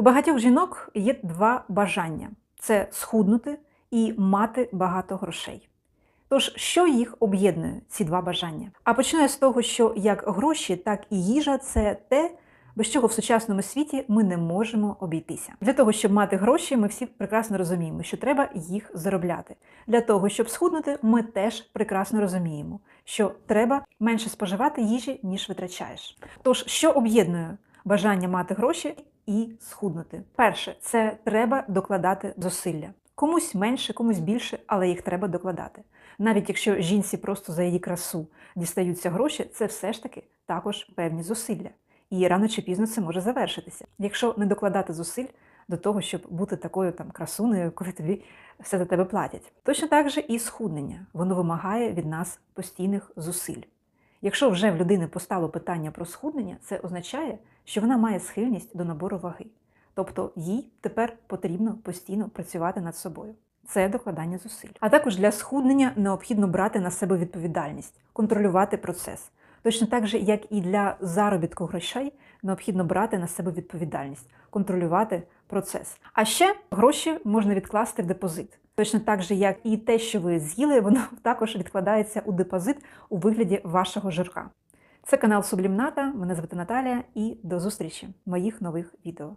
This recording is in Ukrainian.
У багатьох жінок є два бажання: це схуднути і мати багато грошей. Тож, що їх об'єднує, ці два бажання? А починаю з того, що як гроші, так і їжа це те, без чого в сучасному світі ми не можемо обійтися. Для того, щоб мати гроші, ми всі прекрасно розуміємо, що треба їх заробляти. Для того, щоб схуднути, ми теж прекрасно розуміємо, що треба менше споживати їжі, ніж витрачаєш. Тож, що об'єднує бажання мати гроші і схуднути? Перше, це треба докладати зусилля. Комусь менше, комусь більше, але їх треба докладати. Навіть якщо жінці просто за її красу дістаються гроші, це все ж таки також певні зусилля. І рано чи пізно це може завершитися. Якщо не докладати зусиль до того, щоб бути такою там красунею, коли тобі все за тебе платять. Точно так же і схуднення. Воно вимагає від нас постійних зусиль. Якщо вже в людини постало питання про схуднення, це означає, що вона має схильність до набору ваги. Тобто їй тепер потрібно постійно працювати над собою. Це докладання зусиль. А також для схуднення необхідно брати на себе відповідальність, контролювати процес. Точно так же, як і для заробітку грошей, необхідно брати на себе відповідальність, контролювати процес. А ще гроші можна відкласти в депозит. Точно так же, як і те, що ви з'їли, воно також відкладається у депозит у вигляді вашого жирка. Це канал Сублімната. Мене звати Наталія, і до зустрічі в моїх нових відео.